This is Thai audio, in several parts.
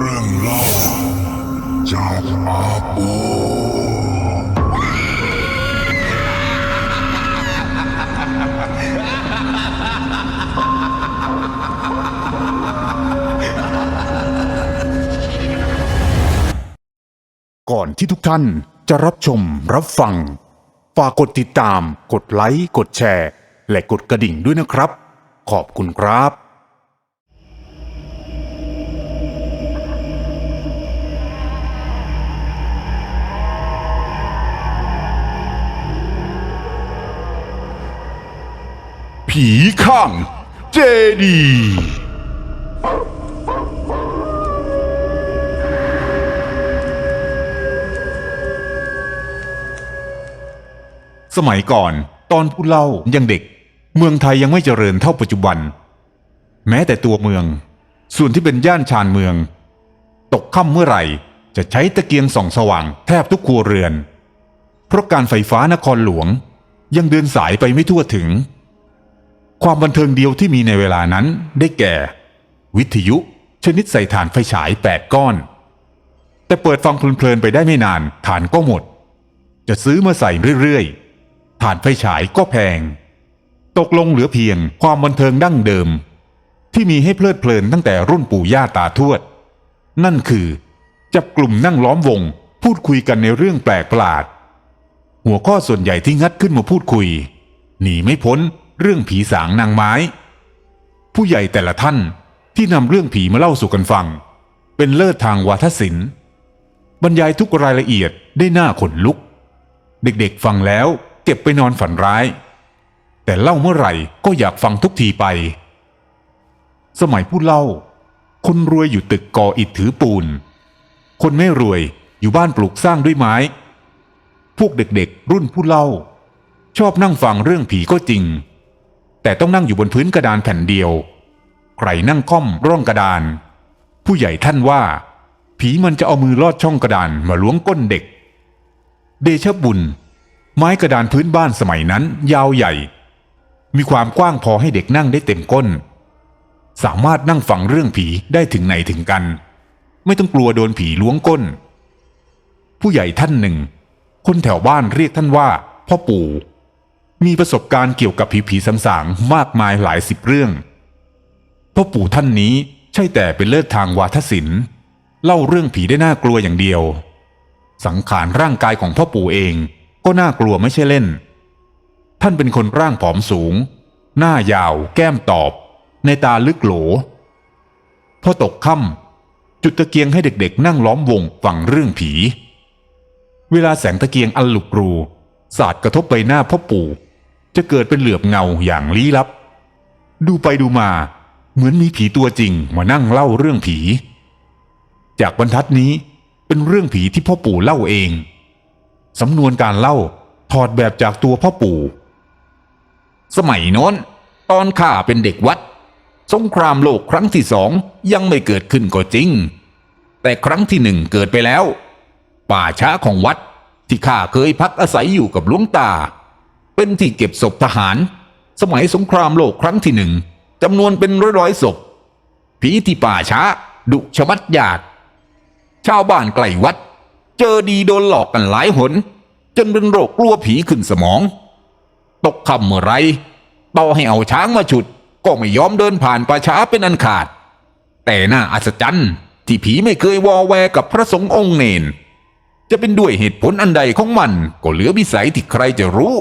เรื่องเล่าจากอาปูก่อนที่ทุกท่านจะรับชมรับฟัง ฝากกดติดตาม กดไลค์ กดแชร์ และกดกระดิ่งด้วยนะครับ ขอบคุณครับ ผีข้างเจดี สมัยก่อนตอนผู้เล่ายังเด็ก เมืองไทยยังไม่เจริญเท่าปัจจุบัน แม้แต่ตัวเมือง ส่วนที่เป็นย่านชานเมือง ตกค่ำเมื่อไหร่จะใช้ตะเกียงส่องสว่างแทบทุกครัวเรือน เพราะการไฟฟ้านครหลวงยังเดินสายไปไม่ทั่วถึง ความบันเทิงเดียวที่มีในเวลานั้นได้แก่ วิทยุ ชนิดใส่ถ่านไฟฉายแปดก้อน แต่เปิดฟังเพลินๆไปได้ไม่นานถ่านก็หมด จะซื้อมาใส่เรื่อยๆถ่านไฟฉายก็แพง ตกลงเหลือเพียงความบันเทิงดั้งเดิม ที่มีให้เพลิดเพลินตั้งแต่รุ่นปู่ย่าตาทวด นั่นคือ จับกลุ่มนั่งล้อมวง พูดคุยกันในเรื่องแปลกประหลาด หัวข้อส่วนใหญ่ที่งัดขึ้นมาพูดคุย หนีไม่พ้น เรื่องผีสางนางไม้ ผู้ใหญ่แต่ละท่านที่นำเรื่องผีมาเล่าสู่กันฟัง เป็นเลิศทางวาทศิลป์ บรรยายทุกรายละเอียดได้หน้าขนลุก เด็กๆฟังแล้วเก็บไปนอนฝันร้าย แต่เล่าเมื่อไหร่ก็อยากฟังทุกทีไป สมัยผู้เล่า คนรวยอยู่ตึกก่ออิฐถือปูน คนไม่รวยอยู่บ้านปลูกสร้างด้วยไม้ พวกเด็กๆ รุ่นผู้เล่า ชอบนั่งฟังเรื่องผีก็จริง แต่ต้องนั่งอยู่บนพื้นกระดานแผ่นเดียว ใครนั่งค่อมร่องกระดาน ผู้ใหญ่ท่านว่า ผีมันจะเอามือลอดช่องกระดานมาล้วงก้นเด็ก เดชบุญ ไม้กระดานพื้นบ้านสมัยนั้น ยาวใหญ่ มีความกว้างพอให้เด็กนั่งได้เต็มก้น สามารถนั่งฟังเรื่องผีได้ถึงไหนถึงกัน ไม่ต้องกลัวโดนผีล้วงก้น ผู้ใหญ่ท่านหนึ่ง คนแถวบ้านเรียกท่านว่าพ่อปู่ มีประสบการณ์เกี่ยวกับผีผีสางๆมากมายหลายสิบเรื่องพ่อปู่ท่านนี้ใช่แต่เป็นเลิศทางวาทศิลป์ เล่าเรื่องผีได้น่ากลัวอย่างเดียว สังขารร่างกายของพ่อปู่เองก็น่ากลัวไม่ใช่เล่น ท่านเป็นคนร่างผอมสูง หน้ายาวแก้มตอบ ในตาลึกโหลพอตกค่ำจุดตะเกียงให้เด็กๆ นั่งล้อมวงฟังเรื่องผี เวลาแสงตะเกียงอันหลุกรูสาดกระทบใบหน้าพ่อปู่ จะเกิดเป็นเหลือบเงาอย่างลี้ลับ ดูไปดูมา เหมือนมีผีตัวจริงมานั่งเล่าเรื่องผี จากบรรทัดนี้เป็นเรื่องผีที่พ่อปู่เล่าเอง สำนวนการเล่าถอดแบบจากตัวพ่อปู่ สมัยโน้น ตอนข้าเป็นเด็กวัด สงครามโลกครั้งที่สองยังไม่เกิดขึ้นก็จริง แต่ครั้งที่หนึ่งเกิดไปแล้ว ป่าช้าของวัดที่ข้าเคยพักอาศัยอยู่กับหลวงตา เป็นที่เก็บศพทหาร สมัยสงครามโลกครั้งที่หนึ่งจำนวนเป็นร้อยๆศพ ผีที่ป่าช้า ดุชมัดญาติชาวบ้านใกล้วัด เจอดีโดนหลอกกันหลายหน จนเป็นโรคกลัวผีขึ้นสมอง ตกคำเมื่อไรต่อให้เอาช้างมาฉุด ก็ไม่ยอมเดินผ่านป่าช้าเป็นอันขาด แต่น่าอัศจรรย์ที่ผีไม่เคยวอแวกับพระสงฆ์องค์เนน จะเป็นด้วยเหตุผลอันใดของมันก็เหลือวิสัยที่ใครจะรู้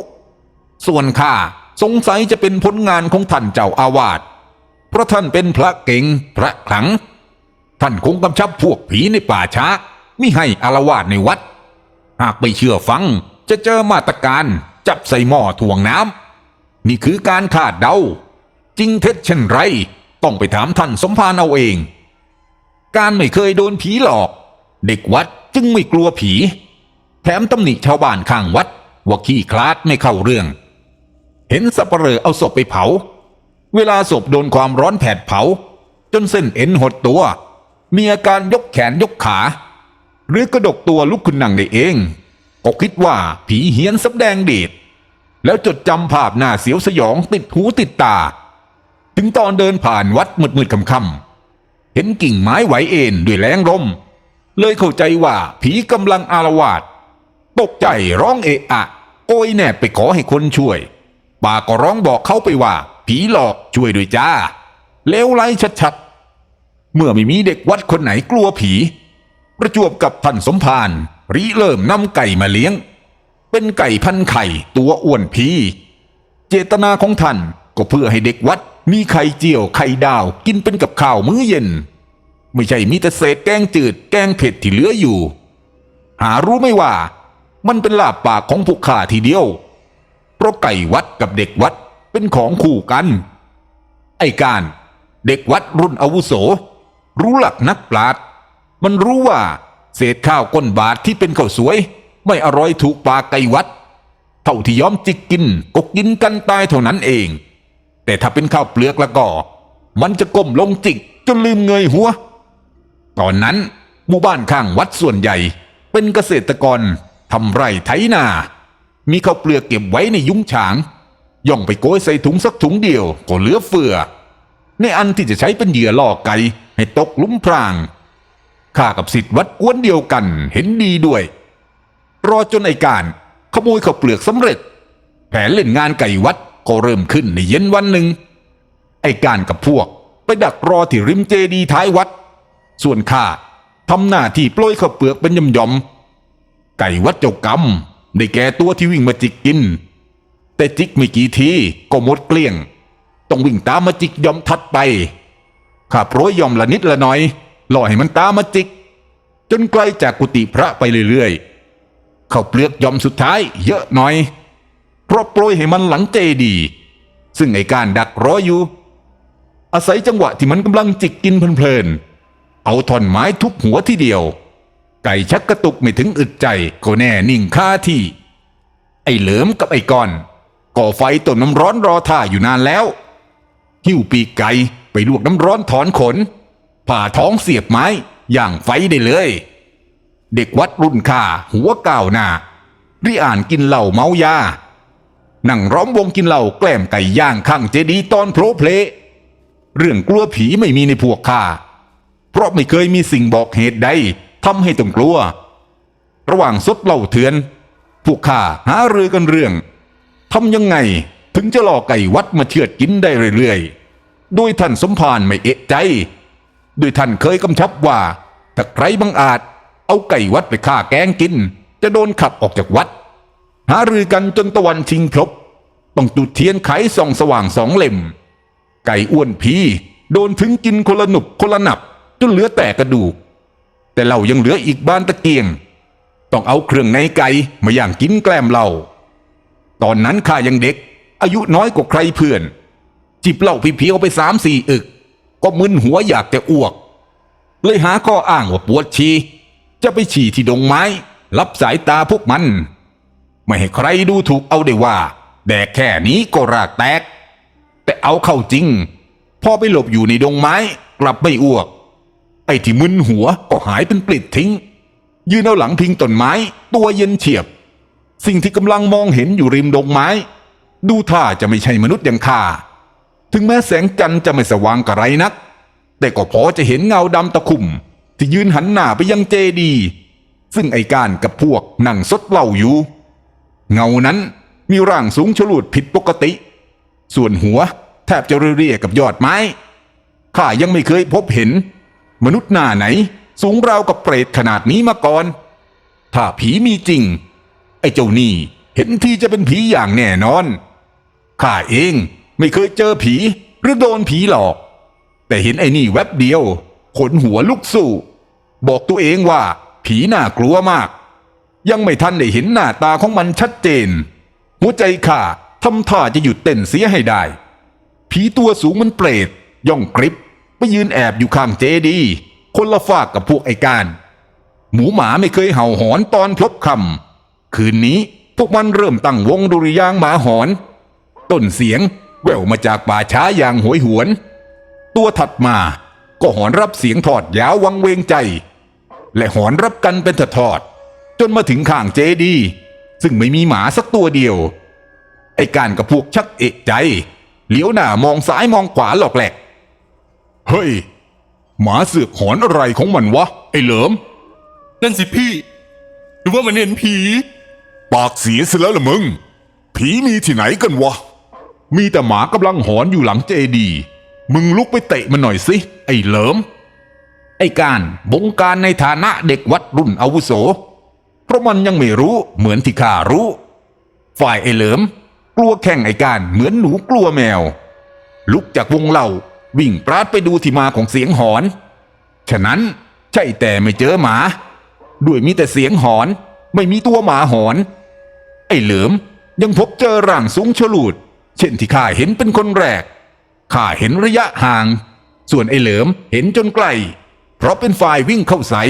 ส่วนข้าสงสัยจะเป็นผลงานของท่านเจ้าอาวาสเพราะท่านเป็นพระเก่งพระขลัง ท่านคงกำชับพวกผีในป่าช้ามิให้อารวาสในวัด หากไม่เชื่อฟังจะเจอมาตรการจับใส่หม้อถ่วงน้ำนี่คือการคาดเดา จริงเท็จเช่นไร ต้องไปถามท่านสมภารเอาเอง การไม่เคยโดนผีหลอก เด็กวัดจึงไม่กลัวผี แถมตำหนิชาวบ้านข้างวัดว่าขี้คลาดไม่เข้าเรื่อง เห็นสับเปลอเอาศพไปเผา เวลาศพโดนความร้อนแผดเผา จนเส้นเอ็นหดตัว มีอาการยกแขนยกขา หรือกระดกตัวลุกขึ้นนั่งได้เอง ก็คิดว่าผีเฮียนสำแดงเดชแล้วจดจำภาพหน้าเสียวสยองติดหูติดตา ถึงตอนเดินผ่านวัดมืดๆค่ำๆเห็นกิ่งไม้ไหวเอ็นด้วยแรงลมเลยเข้าใจว่าผีกำลังอารวาสตกใจร้องเอะอะ โอยแนบไปขอให้คนช่วย ป่าก็ร้องบอกเขาไปว่า ผีหลอกช่วยด้วยจ้าเลวไร้ชัดๆ เมื่อไม่มีเด็กวัดคนไหนกลัวผี ประจวบกับท่านสมภารริเริ่มนำไก่มาเลี้ยง เป็นไก่พันไข่ตัวอ้วนพีเจตนาของท่านก็เพื่อให้เด็กวัดมีไข่เจียวไข่ดาวกินเป็นกับข้าวมื้อเย็น ไม่ใช่มีแต่เศษแกงจืดแกงเผ็ดที่เหลืออยู่ หารู้ไหไม่ว่า มันเป็นลาบปากของพวกข้าทีเดียว เพราะไก่วัดกับเด็กวัดเป็นของคู่กัน ไอ้การ เด็กวัดรุ่นอาวุโส รู้หลักนักปราชญ์มันรู้ว่า เศษข้าวก้นบาทที่เป็นข้าวสวย ไม่อร่อยถูกปากไก่วัด เท่าที่ยอมจิกกินก็กินกันตายเท่านั้นเอง แต่ถ้าเป็นข้าวเปลือกแล้วก็ มันจะก้มลงจิกจนลืมเงยหัว ตอนนั้นหมู่บ้านข้างวัดส่วนใหญ่ เป็นเกษตรกรทำไร่ไถนา มีข้าวเปลือกเก็บไว้ในยุ้งฉาง ย่องไปโกยใส่ถุงสักถุงเดียวก็เหลือเฟือ ในอันที่จะใช้เป็นเหยื่อล่อไก่ให้ตกลุ่มพรางข้ากับสิทธิ์วัดกวนเดียวกันเห็นดีด้วย รอจนไอการขโมยข้าวเปลือกสำเร็จ แผนเล่นงานไก่วัดก็เริ่มขึ้นในเย็นวันหนึ่งไอการกับพวกไปดักรอที่ริมเจดีท้ายวัด ส่วนข้าทำหน้าที่ปล้ยข้าวเปลือกเป็นยำยำๆไก่วัดเจ้ากรรม ได้แก่ตัวที่วิ่งมาจิกกิน แต่จิกไม่กี่ทีก็หมดเกลี้ยง ต้องวิ่งตามมาจิกยอมทัดไปข้าโปรยยอมละนิดละหน่อยล่อให้มันตามมาจิก จนไกลจากกุฏิพระไปเรื่อยๆเข้าเปลือกยอมสุดท้ายเยอะหน่อย เพราะโปรยให้มันหลังเจดี ซึ่งไอการดักรออยู่ อาศัยจังหวะที่มันกำลังจิกกินเพลินๆเอาท่อนไม้ทุบหัวที่เดียว ไก่ชักกระตุกไม่ถึงอึดใจก็แน่นิ่งคาที่ ไอ้เหลิมกับไอ้ก้อนก่อไฟต้นน้ำร้อนรอท่าอยู่นานแล้ว หิ้วปีกไก่ไปลวกน้ำร้อนถอนขน ผ่าท้องเสียบไม้ย่างไฟได้เลย เด็กวัดรุ่นข้าหัวก้าวหน้าริอ่านกินเหล้าเมายา นั่งร้อมวงกินเหล้าแกล้มไก่ย่างข้างเจดีตอนโผล่เพลเรื่องกลัวผีไม่มีในพวกข้า เพราะไม่เคยมีสิ่งบอกเหตุใด ทำให้ต้องกลัว ระหว่างซดเหล้าเถือน พวกข้าหารือกันเรื่องทำยังไงถึงจะหลอกไก่วัดมาเชือดกินได้เรื่อยๆ โดยท่านสมภารไม่เอะใจ โดยท่านเคยกำชับว่าถ้าใครบังอาจ เอาไก่วัดไปฆ่าแกงกิน จะโดนขับออกจากวัด หารือกันจนตะวันชิงพลบต้องจุดเทียนไขส่องสว่างสองเล่ม ไก่อ้วนพีโดนถึงกินคนละหนุบคนละหนับจนเหลือแต่กระดูก แต่เรายังเหลืออีกบ้านตะเกียง ต้องเอาเครื่องในไก่มาย่างกินแกล้มเรา ตอนนั้นข้ายังเด็ก อายุน้อยกว่าใครเพื่อน จิบเหล้าเพียวๆไปสามสี่อึก ก็มึนหัวอยากจะอ้วก เลยหาข้ออ้างว่าปวดฉี่จะไปฉี่ที่ดงไม้ รับสายตาพวกมัน ไม่ให้ใครดูถูกเอาได้ว่า แดกแค่นี้ก็รากแตก แต่เอาเข้าจริง พอไปหลบอยู่ในดงไม้กลับไม่อ้วก ไอ้ที่มึนหัวก็หายเป็นปลิดทิ้ง ยืนเอาหลังพิงต้นไม้ ตัวเย็นเฉียบ สิ่งที่กำลังมองเห็นอยู่ริมดงไม้ ดูท่าจะไม่ใช่มนุษย์อย่างข้าถึงแม้แสงจันทร์จะไม่สว่างกระไรนัก แต่ก็พอจะเห็นเงาดำตะคุ่ม ที่ยืนหันหน้าไปยังเจดี ซึ่งไอ้การกับพวกนั่งซดเหล้าอยู่ เงานั้นมีร่างสูงฉลูดผิดปกติ ส่วนหัวแทบจะเรียๆกับยอดไม้ข้ายังไม่เคยพบเห็น มนุษย์หน้าไหน สูงราวกับเปรตขนาดนี้มาก่อน ถ้าผีมีจริง ไอ้เจ้านี่เห็นที่จะเป็นผีอย่างแน่นอน ข้าเองไม่เคยเจอผีหรือโดนผีหลอก แต่เห็นไอ้นี่แวบเดียว ขนหัวลุกสู้ บอกตัวเองว่า ผีน่ากลัวมาก ยังไม่ทันได้เห็นหน้าตาของมันชัดเจน หัวใจข้าทำท่าจะหยุดเต้นเสียให้ได้ ผีตัวสูงมันเปรตย่องกริบ ไปยืนแอบอยู่ข้างเจดี คนละฝากกับพวกไอ้การ หมูหมาไม่เคยเห่าหอนตอนพลบคำคืนนี้พวกมันเริ่มตั้งวงดุริยางหมาหอน ต้นเสียงแววมาจากป่าช้าอย่างโหยหวน ตัวถัดมาก็หอนรับเสียงถอดยาววังเวงใจ และหอนรับกันเป็นถอดๆจนมาถึงข้างเจดี ซึ่งไม่มีหมาสักตัวเดียว ไอ้การกับพวกชักเอะใจ เหลียวหน้ามองซ้ายมองขวาหลอกแหลก เฮ้ย หมาเสือกหอนอะไรของมันวะ ไอ้เหลิม นั่นสิพี่ หรือว่ามันเห็นผี ปากเสียเสียแล้วละมึง ผีมีที่ไหนกันวะ มีแต่หมากำลังหอนอยู่หลังเจดีย์มึงลุกไปเตะมันหน่อยสิ ไอ้เหลิม ไอ้การบงการในฐานะเด็กวัดรุ่นอาวุโส เพราะมันยังไม่รู้เหมือนที่ข้ารู้ ฝ่ายไอ้เหลิม กลัวแข่งไอ้การเหมือนหนูกลัวแมว ลุกจากวงเหล่า วิ่งปราดไปดูที่มาของเสียงหอน ฉะนั้นใช่แต่ไม่เจอหมา ด้วยมีแต่เสียงหอนไม่มีตัวหมาหอน ไอ้เหลิมยังพบเจอร่างสูงฉลูด เช่นที่ข้าเห็นเป็นคนแรกข้าเห็นระยะห่าง ส่วนไอ้เหลิมเห็นจนไกล เพราะเป็นฝ่ายวิ่งเข้าใส่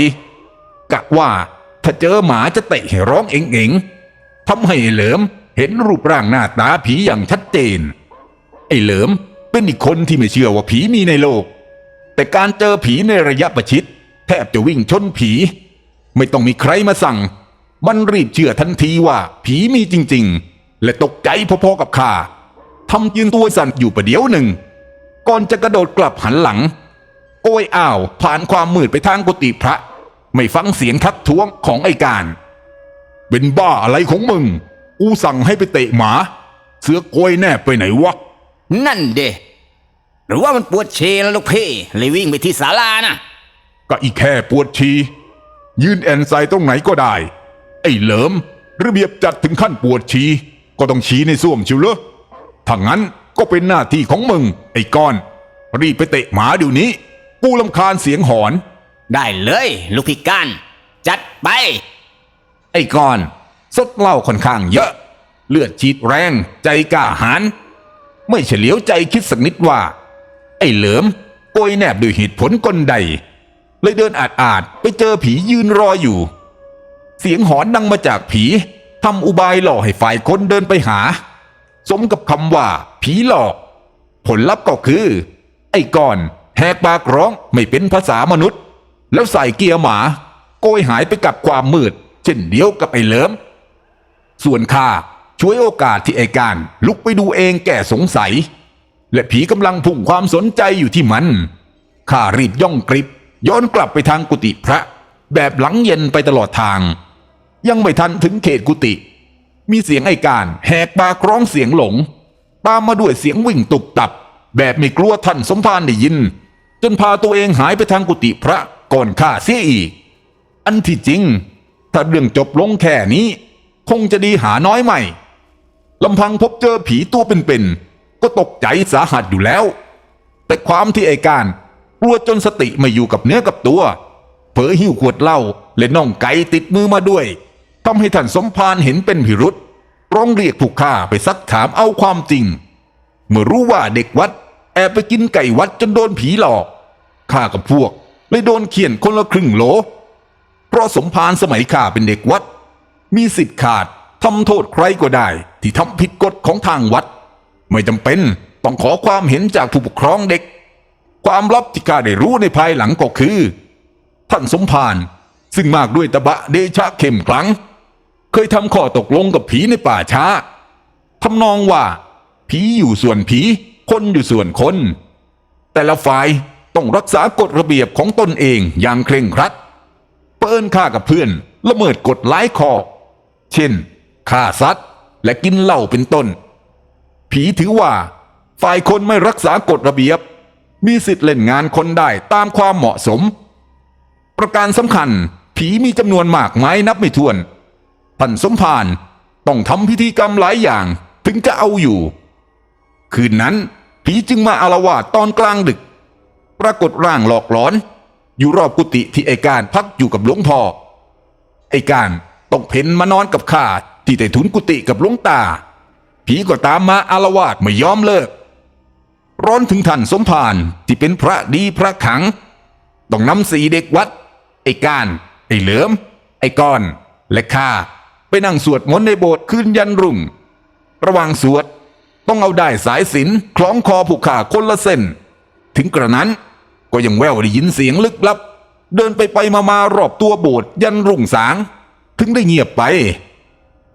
กะว่าถ้าเจอหมาจะเตะให้ร้องเองเองๆทำให้ไอ้เหลิมเห็นรูปร่างหน้าตาผีอย่างชัดเจน ไอ้เหลิม เป็นอีกคนที่ไม่เชื่อว่าผีมีในโลก แต่การเจอผีในระยะประชิดแทบจะวิ่งชนผี ไม่ต้องมีใครมาสั่ง มันรีบเชื่อทันทีว่าผีมีจริง ๆ และตกใจพอๆกับข้าทำยืนตัวสั่นอยู่ประเดี๋ยวหนึ่ง ก่อนจะกระโดดกลับหันหลังโกยอ้าว ผ่านความมืดไปทางกุฏิพระ ไม่ฟังเสียงทักท้วงของไอการ เป็นบ้าอะไรของมึงกูสั่งให้ไปเตะหมา เสือกโกยแน่ไปไหนวะ นั่นเด หรือว่ามันปวดเชแล้วลูกพี่เลยวิ่งไปที่ศาลาน่ะก็อีแค่ปวดชี ยืนแอนไซตรงไหนก็ได้ ไอ้เหลิม ระเบียบจัดถึงขั้นปวดชี ก็ต้องชี้ในส้วมชิวเลอถ้างั้นก็เป็นหน้าที่ของมึง ไอ้ก้อน รีบไปเตะหมาเดี๋ยวนี้ กูลำคาญเสียงหอน ได้เลย ลูกพี่ก้านจัดไป ไอ้กอนสดเหล้าค่อนข้างเยอะ เลือดฉีดแรงใจกล้าหาญไม่เฉลียวใจคิดสักนิดว่า ไอ้เหลิมโกยแนบด้วยเหตุผลกลใด เลยเดินอาดอาดๆไปเจอผียืนรออยู่ เสียงหอนดังมาจากผีทำอุบายหลอกให้ฝ่ายคนเดินไปหา สมกับคำว่า ผีหลอก ผลลัพธ์ก็คือ ไอ้ก้อนแหกปากร้องไม่เป็นภาษามนุษย์ แล้วใส่เกียร์หมา โกยหายไปกับความมืด เช่นเดียวกับไอ้เหลิม ส่วนข้าช่วยโอกาสที่ไอ้การลุกไปดูเองแก่สงสัย และผีกำลังพุ่งความสนใจอยู่ที่มัน ข้ารีบย่องกริบ ย้อนกลับไปทางกุฏิพระ แบบหลังเย็นไปตลอดทาง ยังไม่ทันถึงเขตกุฏิมีเสียงไอการแหกปากร้องเสียงหลง ตามมาด้วยเสียงวิ่งตุบตับ แบบไม่กลัวท่านสมภารได้ยิน จนพาตัวเองหายไปทางกุฏิพระก่อนข้าเสียอีก อันที่จริง ถ้าเรื่องจบลงแค่นี้ คงจะดีหาน้อยใหม่ลำพังพบเจอผีตัวเป็นๆ ก็ตกใจสาหัสอยู่แล้ว แต่ความที่ไอ้การกลัวจนสติไม่อยู่กับเนื้อกับตัว เผลอหิ้วขวดเหล้าและน่องไก่ติดมือมาด้วยทำให้ท่านสมภารเห็นเป็นพิรุษร้องเรียกผู้ฆ่าไปซักถามเอาความจริง เมื่อรู้ว่าเด็กวัด แอบไปกินไก่วัดจนโดนผีหลอกข้ากับพวกเลยโดนเขียนคนละครึ่งโหล เพราะสมภารสมัยข้าเป็นเด็กวัด มีสิทธิ์ขาดทำโทษใครก็ได้ ที่ทำผิดกฎของทางวัด ไม่จำเป็นต้องขอความเห็นจากผู้ปกครองเด็ก ความลับที่ข้าได้รู้ในภายหลังก็คือ ท่านสมภารซึ่งมากด้วยตะบะเดชะเข้มขลัง เคยทำข้อตกลงกับผีในป่าช้าทำนองว่า ผีอยู่ส่วนผี คนอยู่ส่วนคน แต่ละฝ่ายต้องรักษากฎระเบียบของตนเองอย่างเคร่งครัด เปิ้นฆ่ากับเพื่อนละเมิดกฎหลายข้อ เช่นฆ่าสัตว์และกินเหล้าเป็นต้น ผีถือว่า ฝ่ายคนไม่รักษากฎระเบียบ มีสิทธิ์เล่นงานคนได้ตามความเหมาะสม ประการสำคัญ ผีมีจำนวนมากไม้นับไม่ถ้วนท่านสมภารต้องทำพิธีกรรมหลายอย่างถึงจะเอาอยู่ คืนนั้น ผีจึงมาอารวาสตอนกลางดึก ปรากฏร่างหลอกหลอน อยู่รอบกุฏิที่ไอการพักอยู่กับหลวงพ่อไอการต้องเพ่นมานอนกับข้าที่ใต้ถุนกุฏิกับหลวงตา ผีก็ตามมาอารวาสไม่ยอมเลิก ร้อนถึงท่านสมภารที่เป็นพระดีพระขัง ต้องนำสีเด็กวัด ไอ้การไอ้เหลิมไอ้ก้อน และข้าไปนั่งสวดมนต์ในโบสถ์คืนยันรุ่ง ระหว่างสวดต้องเอาได้สายสินคล้องคอผูกขาคนละเส้น ถึงกระนั้นก็ยังแววได้ยินเสียงลึกลับ เดินไปไปมามารอบตัวโบสถ์ยันรุ่งสาง ถึงได้เงียบไป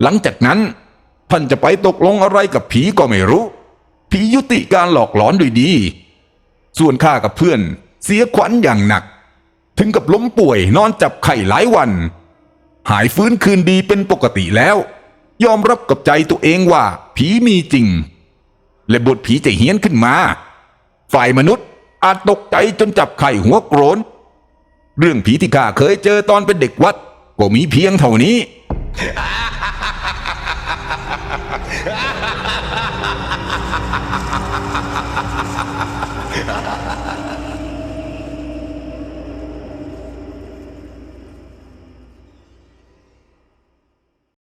หลังจากนั้น ท่านจะไปตกลงอะไรกับผีก็ไม่รู้ ผียุติการหลอกหลอนด้วยดี ส่วนข้ากับเพื่อน เสียขวัญอย่างหนัก ถึงกับล้มป่วยนอนจับไข้หลายวัน หายฟื้นคืนดีเป็นปกติแล้ว ยอมรับกับใจตัวเองว่า ผีมีจริง และบทผีจะเฮี้ยนขึ้นมา ฝ่ายมนุษย์อาจตกใจจนจับไข่หัวโกรน เรื่องผีที่ข้าเคยเจอตอนเป็นเด็กวัด ก็มีเพียงเท่านี้